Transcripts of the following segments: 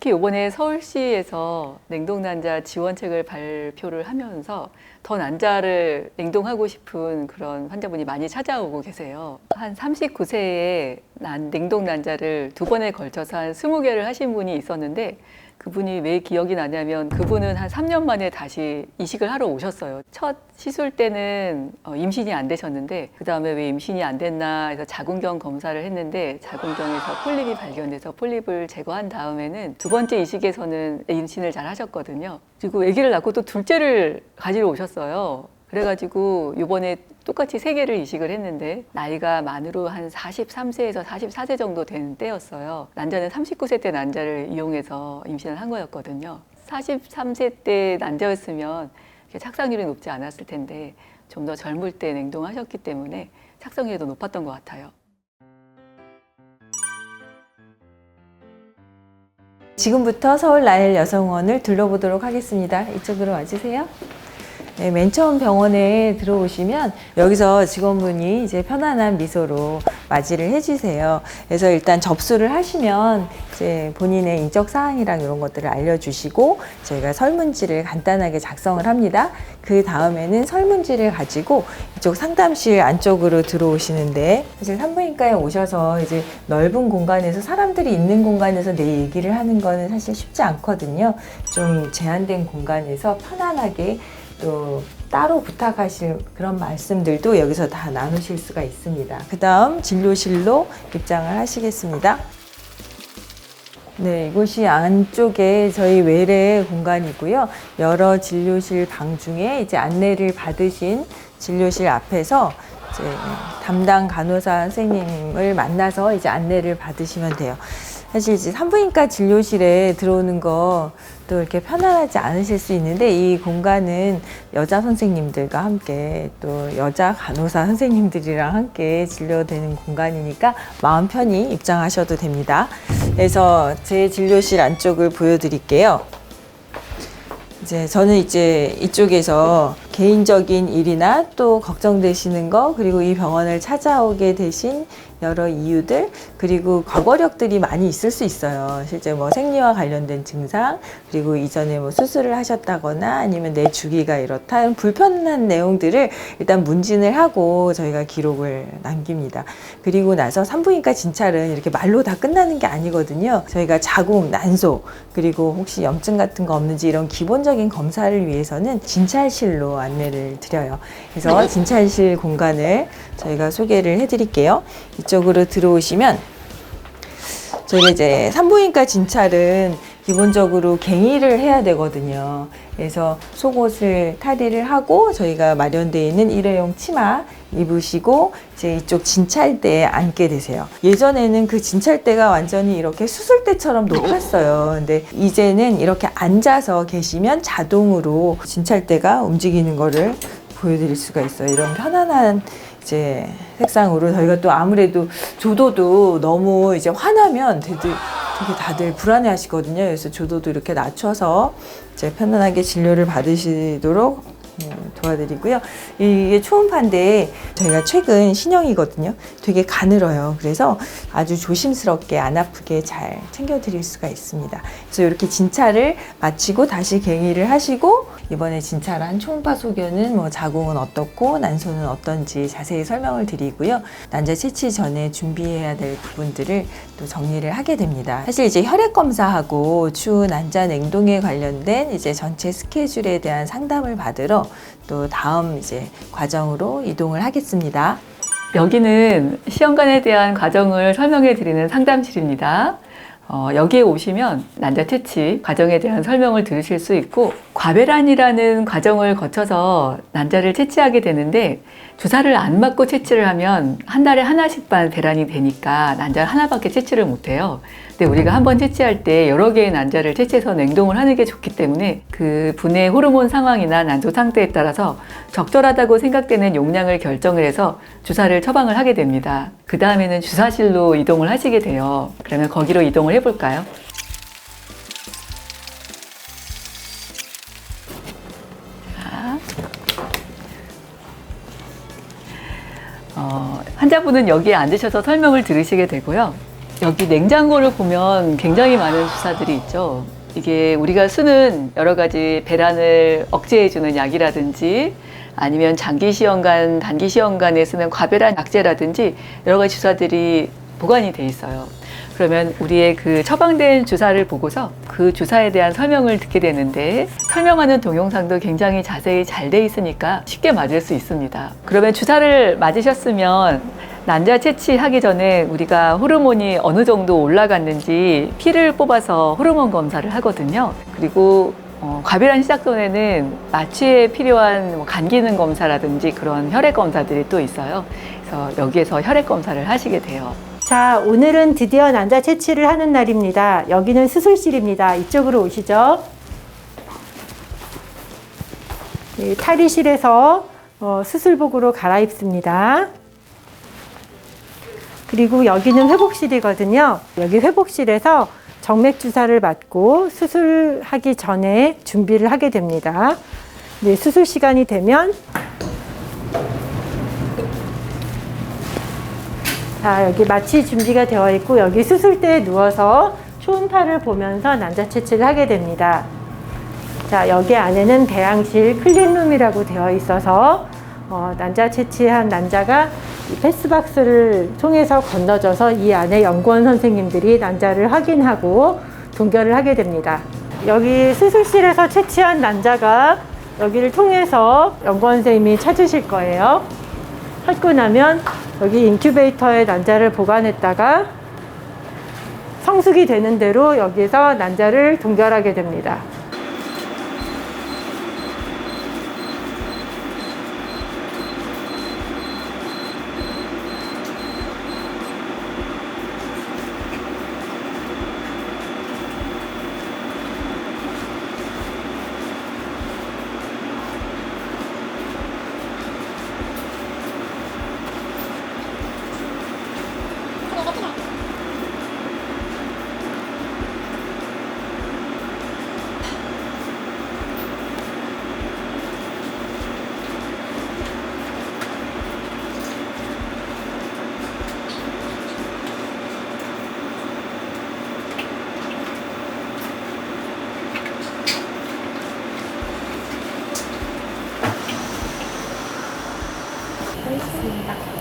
특히 이번에 서울시에서 냉동 난자 지원책을 발표를 하면서 더 난자를 냉동하고 싶은 그런 환자분이 많이 찾아오고 계세요. 한 39세에 난 냉동 난자를 두 번에 걸쳐서 한 20개를 하신 분이 있었는데 그분이 왜 기억이 나냐면 그분은 한 3년 만에 다시 이식을 하러 오셨어요. 첫 시술 때는 어, 임신이 안 되셨는데 그 다음에 왜 임신이 안 됐나 해서 자궁경 검사를 했는데 자궁경에서 폴립이 발견돼서 폴립을 제거한 다음에는 두 번째 이식에서는 임신을 잘 하셨거든요. 그리고 아기를 낳고 또 둘째를 가지러 오셨어요. 그래가지고 이번에 똑같이 세 개를 이식을 했는데 나이가 만으로 한 43세에서 44세 정도 된 때였어요. 난자는 39세 때 난자를 이용해서 임신을 한 거였거든요. 43세 때 난자였으면 착상률이 높지 않았을 텐데 좀 더 젊을 때 냉동하셨기 때문에 더 높았던 것 같아요. 지금부터 서울 나일 여성원을 둘러보도록 하겠습니다. 이쪽으로 와주세요. 네, 맨 처음 병원에 들어오시면 여기서 직원분이 이제 편안한 미소로 맞이를 해주세요. 그래서 일단 접수를 하시면 이제 본인의 인적 사항이랑 이런 것들을 알려주시고 저희가 설문지를 간단하게 작성을 합니다. 그 다음에는 설문지를 가지고 이쪽 상담실 안쪽으로 들어오시는데 사실 산부인과에 오셔서 이제 넓은 공간에서 사람들이 있는 공간에서 내 얘기를 하는 거는 사실 쉽지 않거든요. 좀 제한된 공간에서 편안하게 또 따로 부탁하실 그런 말씀들도 여기서 다 나누실 수가 있습니다. 그 다음 진료실로 입장을 하시겠습니다. 네, 이곳이 안쪽에 저희 외래 공간이고요. 여러 진료실 방 중에 이제 안내를 받으신 진료실 앞에서 이제 담당 간호사 선생님을 만나서 이제 안내를 받으시면 돼요. 사실 이제 산부인과 진료실에 들어오는 거 또 이렇게 편안하지 않으실 수 있는데 이 공간은 여자 선생님들과 함께 또 여자 간호사 선생님들이랑 함께 진료되는 공간이니까 마음 편히 입장하셔도 됩니다. 그래서 제 진료실 안쪽을 보여드릴게요. 이제 저는 이제 이쪽에서 개인적인 일이나 또 걱정되시는 거 그리고 이 병원을 찾아오게 되신 여러 이유들 그리고 과거력들이 많이 있을 수 있어요. 실제 뭐 생리와 관련된 증상 그리고 이전에 뭐 수술을 하셨다거나 아니면 내 주기가 이렇다 이런 불편한 내용들을 일단 문진을 하고 저희가 기록을 남깁니다. 그리고 나서 산부인과 진찰은 이렇게 말로 다 끝나는 게 아니거든요. 저희가 자궁, 난소 그리고 혹시 염증 같은 거 없는지 이런 기본적인 검사를 위해서는 진찰실로 안내를 드려요. 그래서 진찰실 공간을 저희가 소개를 해드릴게요. 이쪽으로 들어오시면 저희가 이제 산부인과 진찰은 기본적으로 갱의를 해야 되거든요. 그래서 속옷을 탈의를 하고 저희가 마련되어 있는 일회용 치마 입으시고 이제 이쪽 진찰대에 앉게 되세요. 예전에는 그 진찰대가 완전히 이렇게 수술대처럼 높았어요. 근데 이제는 이렇게 앉아서 계시면 자동으로 진찰대가 움직이는 거를 보여드릴 수가 있어요. 이런 편안한 이제 색상으로 저희가 또 아무래도 조도도 너무 이제 화나면 되게, 되게 다들 불안해 하시거든요. 그래서 조도도 이렇게 낮춰서 이제 편안하게 진료를 받으시도록 음, 도와드리고요. 이게 초음파인데 저희가 최근 신형이거든요. 되게 가늘어요. 그래서 아주 조심스럽게 안 아프게 잘 챙겨드릴 수가 있습니다. 그래서 이렇게 진찰을 마치고 다시 갱의를 하시고 이번에 진찰한 초음파 소견은 뭐 자궁은 어떻고 난소는 어떤지 자세히 설명을 드리고요. 난자 채취 전에 준비해야 될 부분들을 또 정리를 하게 됩니다. 사실 이제 혈액 검사하고 추후 난자 냉동에 관련된 이제 전체 스케줄에 대한 상담을 받으러 또 다음 이제 과정으로 이동을 하겠습니다. 여기는 시험관에 대한 과정을 설명해 드리는 상담실입니다. 어, 여기에 오시면 난자 채취 과정에 대한 설명을 들으실 수 있고 과배란이라는 과정을 거쳐서 난자를 채취하게 되는데 주사를 안 맞고 채취를 하면 한 달에 하나씩만 배란이 되니까 난자를 하나밖에 채취를 못해요. 근데 우리가 한 번 채취할 때 여러 개의 난자를 채취해서 냉동을 하는 게 좋기 때문에 그 분의 호르몬 상황이나 난소 상태에 따라서 적절하다고 생각되는 용량을 결정을 해서 주사를 처방을 하게 됩니다. 그 다음에는 주사실로 이동을 하시게 돼요. 그러면 거기로 이동을 해볼까요? 자. 어, 환자분은 여기에 앉으셔서 설명을 들으시게 되고요. 여기 냉장고를 보면 굉장히 많은 주사들이 있죠. 이게 우리가 쓰는 여러 가지 배란을 억제해주는 약이라든지 아니면 장기 시험관, 단기 시험관에 쓰는 과배란 약제라든지 여러 가지 주사들이 보관이 돼 있어요. 그러면 우리의 그 처방된 주사를 보고서 그 주사에 대한 설명을 듣게 되는데 설명하는 동영상도 굉장히 자세히 잘 돼 있으니까 쉽게 맞을 수 있습니다. 그러면 주사를 맞으셨으면 난자 채취하기 전에 우리가 호르몬이 어느 정도 올라갔는지 피를 뽑아서 호르몬 검사를 하거든요. 그리고 어, 과비란 시작 전에는 마취에 필요한 뭐 간 기능 검사라든지 그런 혈액 검사들이 또 있어요. 그래서 여기에서 혈액 검사를 하시게 돼요. 자, 오늘은 드디어 난자 채취를 하는 날입니다. 여기는 수술실입니다. 이쪽으로 오시죠. 이 탈의실에서 어, 수술복으로 갈아입습니다. 그리고 여기는 회복실이거든요. 여기 회복실에서 정맥 주사를 맞고 수술하기 전에 준비를 하게 됩니다. 네, 수술 시간이 되면 자, 여기 마취 준비가 되어 있고 여기 수술대에 누워서 초음파를 보면서 난자 채취를 하게 됩니다. 자, 여기 안에는 배양실 클린룸이라고 되어 있어서 어, 난자 채취한 난자가 이 패스박스를 통해서 건너져서 이 안에 연구원 선생님들이 난자를 확인하고 동결을 하게 됩니다. 여기 수술실에서 채취한 난자가 여기를 통해서 연구원 선생님이 찾으실 거예요. 찾고 나면 여기 인큐베이터에 난자를 보관했다가 성숙이 되는 대로 여기서 난자를 동결하게 됩니다.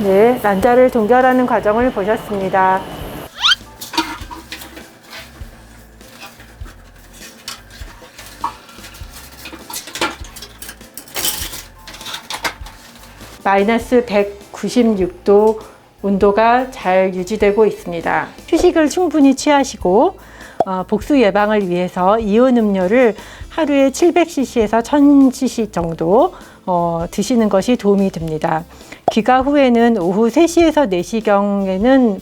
네, 난자를 동결하는 과정을 보셨습니다. 마이너스 196도 온도가 잘 유지되고 있습니다. 휴식을 충분히 취하시고 어, 복수 예방을 위해서 이온 음료를 하루에 700cc에서 1000cc 정도 어, 드시는 것이 도움이 됩니다. 귀가 후에는 오후 3시에서 4시경에는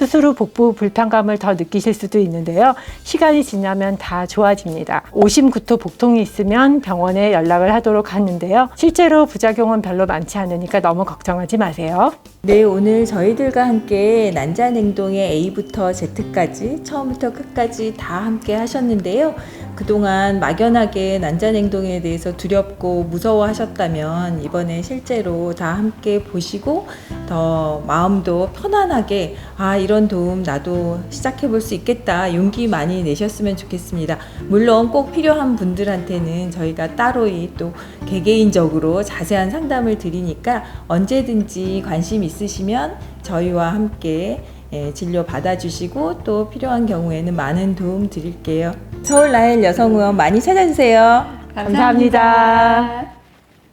후 복부 불편감을 더 느끼실 수도 있는데요. 시간이 지나면 다 좋아집니다. 오심 구토 복통이 있으면 병원에 연락을 하도록 하는데요. 실제로 부작용은 별로 많지 않으니까 너무 걱정하지 마세요. 네, 오늘 저희들과 함께 난자냉동의 A부터 Z까지 처음부터 끝까지 다 함께 하셨는데요. 그동안 막연하게 난자냉동에 대해서 두렵고 무서워하셨다면 이번에 실제로 다 함께 보시고 더 마음도 편안하게 아, 이런 도움 나도 시작해 볼 수 있겠다 용기 많이 내셨으면 좋겠습니다. 물론 꼭 필요한 분들한테는 저희가 따로 이 또 개개인적으로 자세한 상담을 드리니까 언제든지 관심 있으시면 저희와 함께 예, 진료 받아주시고 또 필요한 경우에는 많은 도움 드릴게요. 서울 나일 여성의원 많이 찾아주세요. 감사합니다.